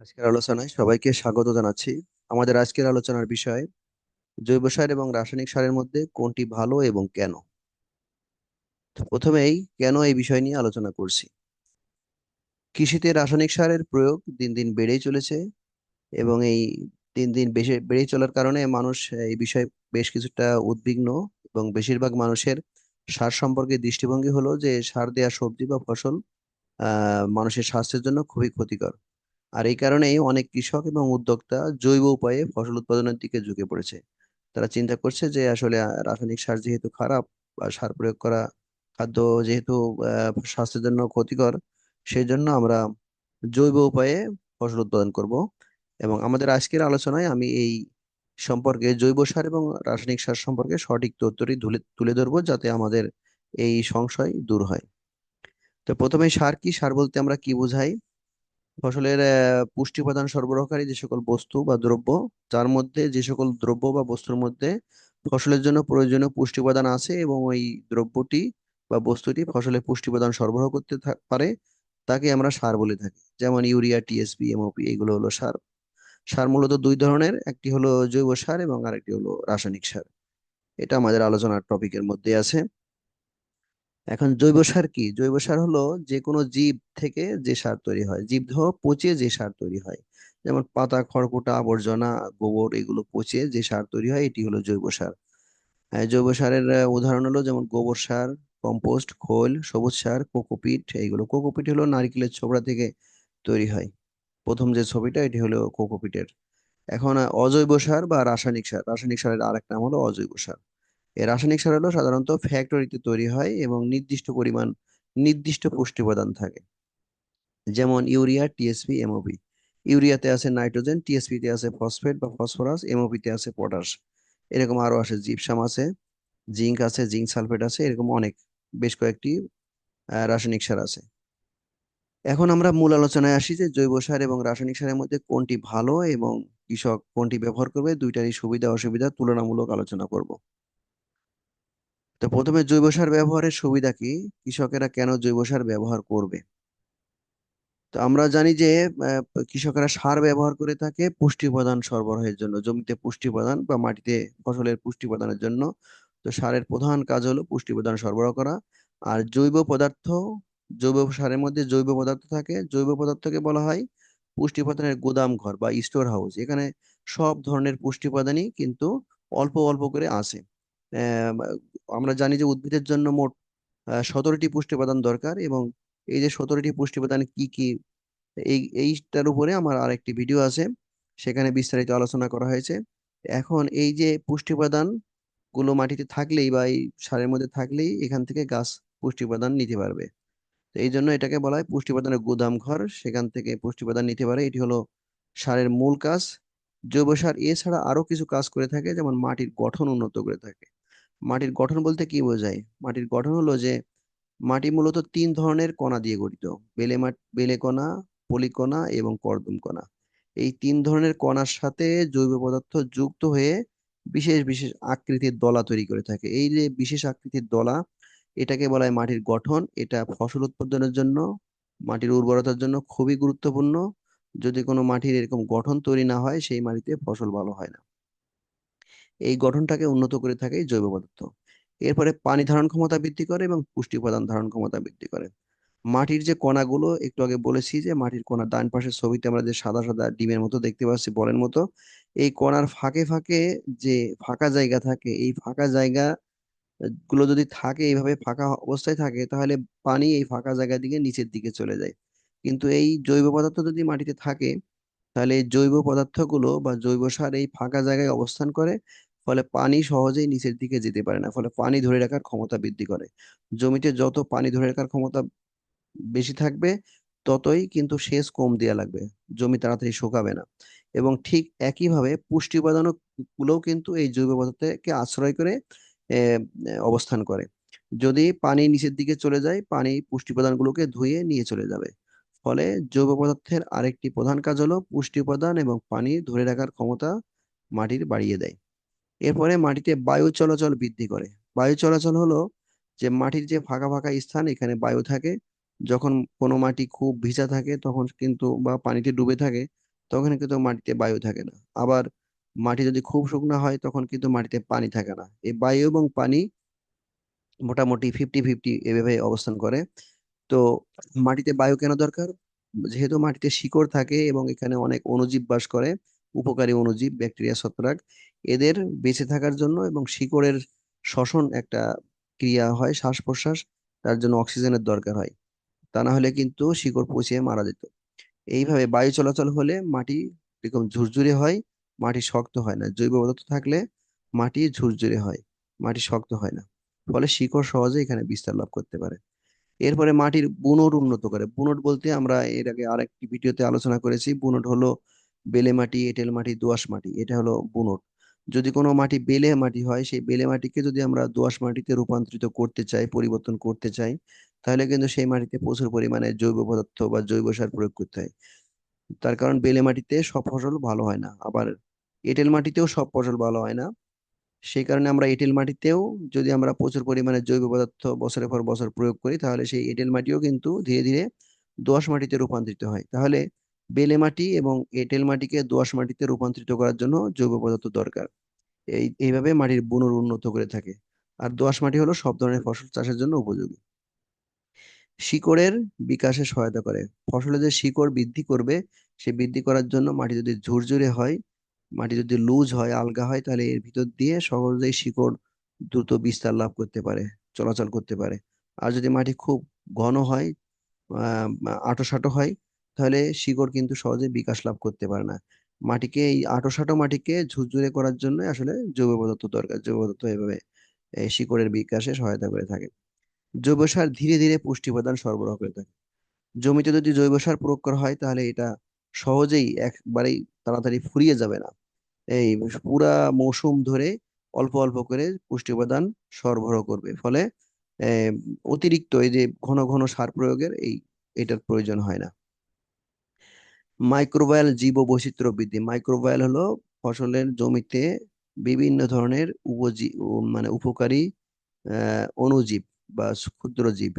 আজকের আলোচনায় সবাইকে স্বাগত জানাচ্ছি। আমাদের আজকের আলোচনার বিষয়, জৈব সার এবং রাসায়নিক সারের মধ্যে কোনটি ভালো এবং কেন? প্রথমেই কেন এই বিষয় নিয়ে আলোচনা করছি। কৃষিতে রাসায়নিক সারের প্রয়োগ দিন দিন বেড়েই চলেছে এবং এই দিন দিন বেশি, বেড়েই চলার কারণে মানুষ এই বিষয়ে বেশ কিছুটা উদ্বিগ্ন এবং বেশিরভাগ মানুষের সার সম্পর্কে দৃষ্টিভঙ্গি হলো যে সার দেওয়া সবজি বা ফসল মানুষের স্বাস্থ্যের জন্য খুবই ক্ষতিকর। আর এই কারণেই অনেক কৃষক এবং উদ্যোক্তা জৈব উপায়ে ফসল উৎপাদনের দিকে ঝুঁকে পড়েছে। তারা চিন্তা করছে যে আসলে রাসায়নিক সার যেহেতু খারাপ বা সার প্রয়োগ করা খাদ্য যেহেতু স্বাস্থ্যের জন্য ক্ষতিকর সেই জন্য আমরা জৈব উপায়ে ফসল উৎপাদন করব। এবং আমাদের আজকের আলোচনায় আমি এই সম্পর্কে জৈব সার এবং রাসায়নিক সার সম্পর্কে সঠিক তথ্যটি তুলে তুলে ধরবো যাতে আমাদের এই সংশয় দূর হয়। তো প্রথমে সার কি? সার বলতে আমরা কি বোঝাই? ফসলের পুষ্টি উপাদান সরবরাহকারী যে সকল বস্তু বা দ্রব্য যার মধ্যে যে সকল দ্রব্য বা বস্তুর মধ্যে ফসলের জন্য প্রয়োজনীয় পুষ্টি উপাদান আছে এবং ওই দ্রব্যটি বা বস্তুটি ফসলের পুষ্টি উপাদান সরবরাহ করতে পারে, তাকে আমরা সার বলে থাকি। যেমন ইউরিয়া টিএসপি এমওপি এগুলো হলো সার। সার মূলত দুই ধরনের, একটি হলো জৈব সার এবং আরেকটি হলো রাসায়নিক সার। এটা আমাদের আলোচনার টপিকের মধ্যে আছে। এখন জৈব সার কি? জৈব সার হলো যে কোনো জীব থেকে যে সার তৈরি হয়। জীবদেহ পচে যে সার তৈরি হয়। যেমন পাতা, খড়কুটা, আবর্জনা, গোবর এগুলো পচে যে সার তৈরি হয়, এটি হলো জৈব সার। জৈব সারের উদাহরণ হলো যেমন গোবর সার, কম্পোস্ট, খোল, সবুজ সার, কোকোপিট এইগুলো। কোকোপিট হলো নারকেলের ছোবড়া থেকে তৈরি হয়। প্রথম যে ছবিটা, এটি হলো কোকোপিটের। এখন অজৈব সার বা রাসায়নিক সার। রাসায়নিক সারের আরেক নাম হলো অজৈব সার। রাসায়নিক সার হলো সাধারণত ফ্যাক্টরিতে তৈরি হয় এবং নির্দিষ্ট পরিমাণ নির্দিষ্ট পুষ্টি উপাদান থাকে। যেমন ইউরিয়া টিএসপি এমওপি ইউরিয়াতে আছে নাইট্রোজেন টিএসপি তে আছে ফসফেট বা ফসফরাস এমওপি তে আছে পটাশ। এরকম আরও আছে জিপসাম আছে, জিঙ্ক আছে, জিঙ্ক সালফেট আছে, এরকম অনেক, বেশ কয়েকটি রাসায়নিক সার আছে। এখন আমরা মূল আলোচনায় আসি যে জৈব সার এবং রাসায়নিক সারের মধ্যে কোনটি ভালো এবং কৃষক কোনটি ব্যবহার করবে, দুইটারই সুবিধা অসুবিধা তুলনামূলক আলোচনা করব। তো প্রথমে জৈব সার ব্যবহারের সুবিধা কি? কৃষকেরা কেন জৈব সার ব্যবহার করবে? তো আমরা জানি যে কৃষকেরা সার ব্যবহার করে থাকে পুষ্টি উপাদান সরবরাহের জন্য জমিতে পুষ্টি উপাদান বা মাটিতে ফসলের পুষ্টি উপাদানের জন্য। তো সারের প্রধান কাজ হলো পুষ্টি উপাদান সরবরাহ করা। আর জৈব পদার্থ জৈব সারের মধ্যে জৈব পদার্থ থাকে। জৈব পদার্থকে বলা হয় পুষ্টি উপাদানের গুদাম ঘর বা স্টোর হাউস। এখানে সব ধরনের পুষ্টি উপাদানই কিন্তু অল্প অল্প করে আহ, আমরা জানি যে উদ্ভিদের জন্য মোট সতেরোটি পুষ্টি উপাদান দরকার এবং এই যে সতেরোটি পুষ্টি উপাদান কি কি, এই, এইটার উপরে আমার আর একটি ভিডিও আছে, সেখানে বিস্তারিত আলোচনা করা হয়েছে। এখন এই যে পুষ্টি উপাদানগুলো মাটিতে থাকলেই বা এই সারের মধ্যে থাকলেই এখান থেকে গাছ পুষ্টি উপাদান নিতে পারবে। তো এই জন্য এটাকে বলা হয় পুষ্টি উপাদানের গুদাম ঘর। সেখান থেকে পুষ্টি উপাদান নিতে পারে। এটি হলো সারের মূল কাজ। জৈব সার এছাড়া আরও কিছু কাজ করে থাকে, যেমন মাটির গঠন উন্নত করে থাকে। মাটির গঠন বলতে কি বোঝায়? মাটির গঠন হলো যে, মাটি মূলত তিন ধরনের কণা দিয়ে গঠিত। বেলে মাটি, বেলে কণা পলিকণা এবং কর্দম কণা। এই তিন ধরনের কণার সাথে জৈব পদার্থ যুক্ত হয়ে বিশেষ বিশেষ আকৃতির দলা তৈরি করে থাকে। এই যে বিশেষ আকৃতির দলা, এটাকে বলা হয় মাটির গঠন। এটা ফসল উৎপাদনের জন্য, মাটির উর্বরতার জন্য খুবই গুরুত্বপূর্ণ। যদি কোনো মাটির এরকম গঠন তৈরি না হয়, সেই মাটিতে ফসল ভালো হয় না। এই গঠনটাকে উন্নত করে থাকে জৈব পদার্থ। এরপরে পানি ধারণ ক্ষমতা বৃদ্ধি করে এবং পুষ্টি উপাদান ধারণ ক্ষমতা বৃদ্ধি করে। মাটির যে কণাগুলো, একটু আগে বলেছি যে মাটির কণা ডান পাশের ছবিতে আমরা যে সাদা সাদা ডিমের মতো দেখতে পাচ্ছি, বলের মতো, এই কণার ফাঁকে ফাঁকে যে ফাঁকা জায়গা থাকে, এই ফাঁকা জায়গা গুলো যদি থাকে, এইভাবে ফাঁকা অবস্থায় থাকে, তাহলে পানি এই ফাঁকা জায়গা দিকে নিচের দিকে চলে যায়। কিন্তু এই জৈব পদার্থ যদি মাটিতে থাকে, তাহলে জৈব পদার্থগুলো বা জৈব সার এই ফাঁকা জায়গায় অবস্থান করে ফলে পানি সহজেই নিচের দিকে যেতে পারে না, ফলে পানি ধরে রাখার ক্ষমতা বৃদ্ধি করে। জমিতে যত পানি ধরে রাখার ক্ষমতা বেশি থাকবে, ততই কিন্তু সেচ কম দেওয়া লাগবে। জমি তাড়াতাড়ি শুকাবে না। এবং ঠিক একইভাবে পুষ্টি উপাদান গুলোও কিন্তু এই জৈব পদার্থকে আশ্রয় করে অবস্থান করে। যদি পানি নিচের দিকে চলে যায়, পানি পুষ্টি উপাদানগুলোকে ধুয়ে নিয়ে চলে যাবে। ফলে জৈব পদার্থের আরেকটি প্রধান কাজ হলো পুষ্টি উপাদান এবং পানি ধরে রাখার ক্ষমতা মাটির বাড়িয়ে দেয়। এরপরে মাটিতে বায়ু চলাচল বৃদ্ধি করে। বায়ু চলাচল হলো যে মাটির যে ফাঁকা ফাঁকা স্থান, এখানে বায়ু থাকে। যখন কোনো মাটি খুব ভিজা থাকে তখন কিন্তু বা পানিতে ডুবে থাকে, তখন কিন্তু মাটিতে বায়ু থাকে না। আবার মাটি যদি খুব শুকনো হয় তখন কিন্তু মাটিতে পানি থাকে না। এই বায়ু এবং পানি মোটামুটি ফিফটি ফিফটি এভাবে অবস্থান করে। তো মাটিতে বায়ু কেন দরকার? যেহেতু মাটিতে শিকড় থাকে এবং এখানে অনেক অণুজীব বাস করে উপকারী অণুজীব, ব্যাকটেরিয়া, ছত্রাক এদের বেঁচে থাকার জন্য এবং শিকড়ের শ্বসন একটা ক্রিয়া হয় শ্বাস প্রশ্বাস তার জন্য অক্সিজেনের দরকার হয়। তা না হলে কিন্তু শিকড় পচিয়ে মারা যেত। এইভাবে বায়ু চলাচল হলে মাটি এরকম ঝুরঝুরে হয়, মাটি শক্ত হয় না। জৈব পদার্থ থাকলে মাটি ঝুরঝুরে হয়, মাটি শক্ত হয় না। ফলে শিকড় সহজে এখানে বিস্তার লাভ করতে পারে। এরপরে মাটির বুনট উন্নত করে। বুনট বলতে আমরা এর আগে আরেকটি ভিডিওতে আলোচনা করেছি। বুনট হলো বেলে মাটি, এঁটেল মাটি, দোআঁশ মাটি, এটা হলো বুনট। যদি কোনো মাটি বেলে মাটি হয়, সেই বেলে মাটিকে যদি আমরা দোআঁশ মাটিতে রূপান্তরিত করতে চাই, পরিবর্তন করতে চাই, তাহলে কিন্তু সেই মাটিতে প্রচুর পরিমাণে জৈব পদার্থ বা জৈব সার প্রয়োগ করতে হয়। তার কারণ বেলে মাটিতে সব ফসল ভালো হয় না। আবার এঁটেল মাটিতেও সব ফসল ভালো হয় না। সেই কারণে আমরা এঁটেল মাটিতেও যদি আমরা প্রচুর পরিমাণে জৈব পদার্থ বছরের পর বছর প্রয়োগ করি, তাহলে সেই এঁটেল মাটিও কিন্তু ধীরে ধীরে দোআঁশ মাটিতে রূপান্তরিত হয়। তাহলে বেলে মাটি এবং এঁটেল মাটিকে দোআঁশ মাটিতে রূপান্তরিত করার জন্য জৈব পদার্থ দরকার। এই, এইভাবে মাটির গুণ উন্নত করে থাকে। আর দোআঁশ মাটি হলো সব ধরনের ফসল চাষের জন্য উপযোগী। শিকড়ের বিকাশে সহায়তা করে। ফসলে যে শিকড় বৃদ্ধি করবে, সে বৃদ্ধি করার জন্য মাটি যদি ঝুরঝুরে হয়, মাটি যদি লুজ হয়, আলগা হয়, তাহলে এর ভিতর দিয়ে সহজেই শিকড় দ্রুত বিস্তার লাভ করতে পারে, চলাচল করতে পারে। আর যদি মাটি খুব ঘন হয়, আহ আঁটো হয় তাহলে শিকড় কিন্তু সহজে বিকাশ লাভ করতে পারে না। মাটিকে এই আঁটো মাটিকে ঝুরঝুরে করার জন্য আসলে জৈব পদার্থ দরকার, জৈব পদার্থ এভাবে শিকড়ের বিকাশে সহায়তা করে থাকে। জৈব সার ধীরে ধীরে পুষ্টি উপাদান সরবরাহ করে থাকে। জমিতে যদি জৈব সার প্রয়োগ করা হয় তাহলে এটা সহজেই একবারেই তাড়াতাড়ি ফুরিয়ে যাবে না। এই পুরা মৌসুম ধরে অল্প অল্প করে পুষ্টি উপাদান সরবরাহ করবে। ফলে অতিরিক্ত এই যে ঘন ঘন সার প্রয়োগের এই, এটার প্রয়োজন হয় না। মাইক্রোবায়াল জীব বৈচিত্র্য বৃদ্ধি মাইক্রোবায়াল হলো ফসলের জমিতে বিভিন্ন ধরনের উপজীব মানে উপকারী, আহ, অণুজীব বা ক্ষুদ্র জীব।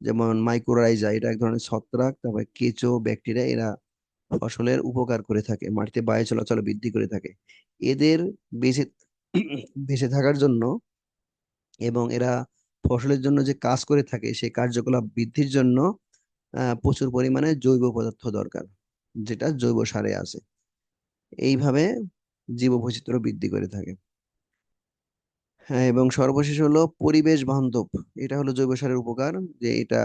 যেমন মাইক্রোরাইজা এটা এক ধরনের ছত্রাক, তারপরে কেঁচো ব্যাকটেরিয়া এরা ফসলের উপকার করে থাকে, মাটিতে বায়ু চলাচল বৃদ্ধি করে থাকে। এদের বেঁচে বেঁচে থাকার জন্য এবং এরা ফসলের জন্য যে কাজ করে থাকে, সেই কার্যকলাপ বৃদ্ধির জন্য প্রচুর পরিমাণে জৈব পদার্থ দরকার। যেটা জৈব সারে আছে। এইভাবে জীব বৈচিত্র্য বৃদ্ধি করে থাকে। হ্যাঁ এবং সর্বশেষ হলো পরিবেশ বান্ধব। এটা হলো জৈব সারের উপকার, যে এটা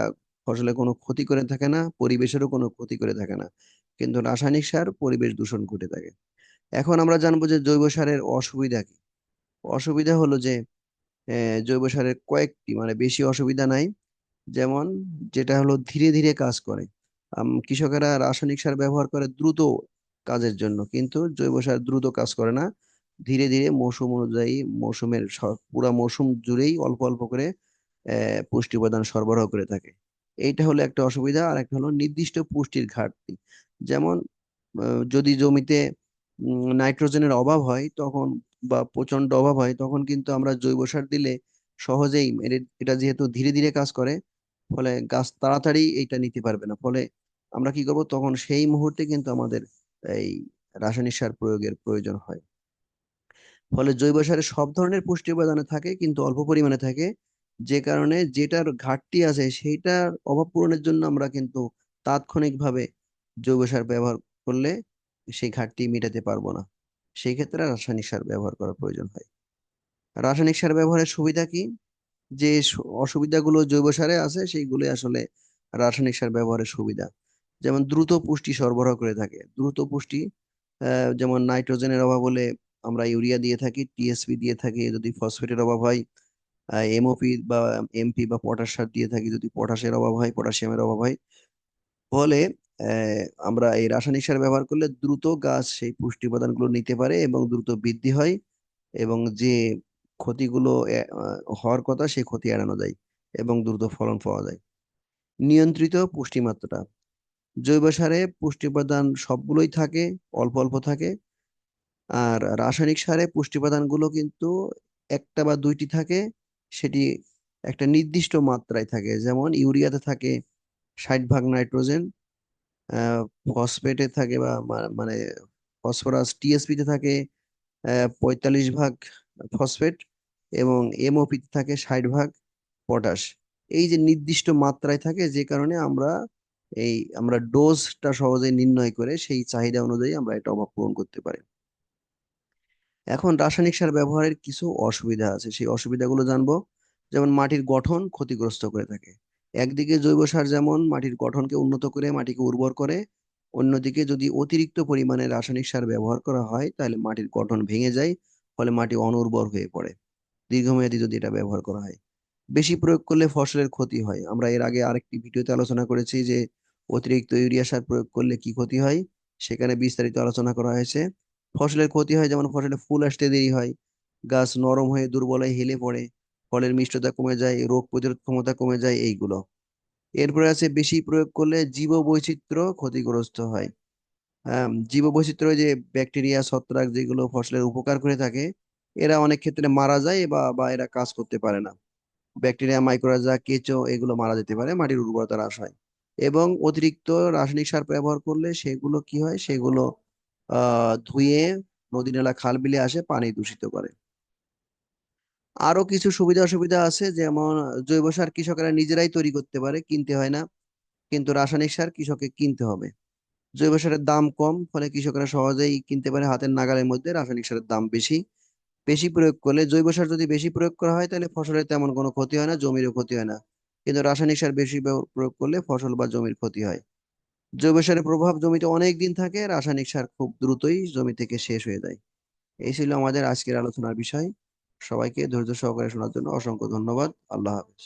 ফসলে কোনো ক্ষতি করে থাকে না, পরিবেশেরও কোনো ক্ষতি করে থাকে না। কিন্তু রাসায়নিক সার পরিবেশ দূষণ ঘটে থাকে। এখন আমরা জানব যে জৈব সারের অসুবিধা কি? অসুবিধা হলো যে জৈব সারের কয়েকটি মানে বেশি অসুবিধা নাই। যেমন, যেটা হলো ধীরে ধীরে কাজ করে। কৃষকেরা রাসায়নিক সার ব্যবহার করে দ্রুত কাজের জন্য, কিন্তু জৈব সার দ্রুত কাজ করে না। ধীরে ধীরে মৌসুম অনুযায়ী মৌসুমের পুরা মৌসুম জুড়েই অল্প অল্প করে পুষ্টি উপাদান সরবরাহ করে থাকে। এইটা হলো একটা অসুবিধা, আর একটা হলো নির্দিষ্ট পুষ্টির ঘাটতি। যেমন যদি জমিতে নাইট্রোজেনের অভাব হয় তখন বা প্রচণ্ড অভাব হয় তখন কিন্তু আমরা জৈব সার দিলে সহজেই এটা যেহেতু ধীরে ধীরে কাজ করে, ফলে গাছ তাড়াতাড়ি এটা নিতে পারবে না। ফলে আমরা কি করব? তখন সেই মুহূর্তে কিন্তু আমাদের এই রাসায়নিক সার প্রয়োগের প্রয়োজন হয়। ফলে জৈব সারে সব ধরনের পুষ্টি উপাদানে থাকে, কিন্তু অল্প পরিমাণে থাকে। যে কারণে যেটার ঘাটতি আছে, সেইটার অভাব পূরণের জন্য আমরা কিন্তু তাৎক্ষণিকভাবে জৈব সার ব্যবহার করলে সেই ঘাটতি মেটাতে পারব না। সেই ক্ষেত্রে রাসায়নিক সার ব্যবহার করার প্রয়োজন হয়। রাসায়নিক সার ব্যবহারের সুবিধা কি? যে অসুবিধাগুলো জৈব সারে আছে সেইগুলো আসলে রাসায়নিক সার ব্যবহারের সুবিধা। যেমন দ্রুত পুষ্টি সরবরাহ করে থাকে। দ্রুত পুষ্টি যেমন নাইট্রোজেনের অভাব হলে আমরা ইউরিয়া দিয়ে থাকি টিএসপি দিয়ে থাকি যদি ফসফেটের অভাব হয় এমওপি বা এমপি বা পটাশ সার দিয়ে থাকি যদি পটাশের অভাব হয় পটাশিয়ামের অভাব হয়। ফলে আমরা এই রাসায়নিক সার ব্যবহার করলে দ্রুত গাছ সেই পুষ্টি উপাদানগুলো নিতে পারে এবং দ্রুত বৃদ্ধি হয় এবং যে ক্ষতিগুলো হওয়ার কথা সেই ক্ষতি এড়ানো যায় এবং দ্রুত ফলন পাওয়া যায়। নিয়ন্ত্রিত পুষ্টিমাত্রা। জৈব সারে পুষ্টি উপাদান সবগুলোই থাকে, অল্প অল্প থাকে। আর রাসায়নিক সারে পুষ্টি উপাদানগুলো কিন্তু একটা বা দুইটি থাকে, সেটি একটা নির্দিষ্ট মাত্রায় থাকে। যেমন ইউরিয়াতে থাকে ষাট ভাগ নাইট্রোজেন ফসফেটে থাকে বা মানে ফসফরাস টিএসপিতে থাকে পঁয়তাল্লিশ ভাগ ফসফেট এবং এমওপিতে থাকে ষাট ভাগ পটাশ। এই যে নির্দিষ্ট মাত্রায় থাকে, যে কারণে আমরা এই আমরা ডোজটা সহজে নির্ণয় করে সেই চাহিদা অনুযায়ী আমরা এটা অভাব পূরণ করতে পারি। এখন রাসায়নিক সার ব্যবহারের কিছু অসুবিধা আছে। সেই অসুবিধাগুলো জানব। যেমন মাটির গঠন ক্ষতিগ্রস্ত করে থাকে। একদিকে জৈব সার যেমন মাটির গঠনকে উন্নত করে, মাটিকে উর্বর করে, অন্যদিকে যদি অতিরিক্ত পরিমাণে রাসায়নিক সার ব্যবহার করা হয়, তাহলে মাটির গঠন ভেঙে যায়, ফলে মাটি অনুর্বর হয়ে পড়ে। দীর্ঘমেয়াদী যদি এটা ব্যবহার করা হয়। বেশি প্রয়োগ করলে ফসলের ক্ষতি হয়। আমরা এর আগে আরেকটি ভিডিওতে আলোচনা করেছি যে অতিরিক্ত ইউরিয়া সার প্রয়োগ করলে কি ক্ষতি হয়? সেখানে বিস্তারিত আলোচনা করা হয়েছে। ফসলের ক্ষতি হয় যেমন ফসলে ফুল আসতে দেরি হয়, গাছ নরম হয়ে দুর্বল হয়ে হেলে পড়ে, ফলের মিষ্টতা কমে যায়, রোগ প্রতিরোধ ক্ষমতা কমে যায়, এইগুলো। এরপরে আছে বেশি প্রয়োগ করলে জীব বৈচিত্র্য ক্ষতিগ্রস্ত হয়। জীব বৈচিত্র্য যে ব্যাকটেরিয়া, ছত্রাক যেগুলো ফসলের উপকার করে থাকে, এরা অনেক ক্ষেত্রে মারা যায় বা বা এরা কাজ করতে পারে না। ব্যাকটেরিয়া, মাইক্রোরাজা, কেঁচো এগুলো মারা যেতে পারে, মাটির উর্বরতা হ্রাস হয়। এবং অতিরিক্ত রাসায়নিক সার ব্যবহার করলে সেগুলো কি হয়? সেগুলো ধুয়ে নদী নালা খাল বিলে আসে, পানি দূষিত করে। আরও কিছু সুবিধা অসুবিধা আছে, যেমন জৈব সার কৃষকেরা নিজেরাই তৈরি করতে পারে, কিনতে হয় না। কিন্তু রাসায়নিক সার কৃষককে কিনতে হবে। জৈব সারের দাম কম, ফলে কৃষকরা সহজেই কিনতে পারে। হাতের নাগালের মধ্যে রাসায়নিক সারের দাম বেশি। বেশি প্রয়োগ করলে জৈব সার যদি বেশি প্রয়োগ করা হয়, তাহলে ফসলের তেমন কোনো ক্ষতি হয় না, জমিরও ক্ষতি হয় না। কিন্তু রাসায়নিক সার বেশি প্রয়োগ করলে ফসল বা জমির ক্ষতি হয়। জৈব সারের প্রভাব জমিতে অনেক দিন থাকে, রাসায়নিক সার খুব দ্রুতই জমি থেকে শেষ হয়ে যায়। এই ছিল আমাদের আজকের আলোচনার বিষয়। সবাইকে ধৈর্য সহকারে শোনার জন্য অসংখ্য ধন্যবাদ। আল্লাহ হাফেজ।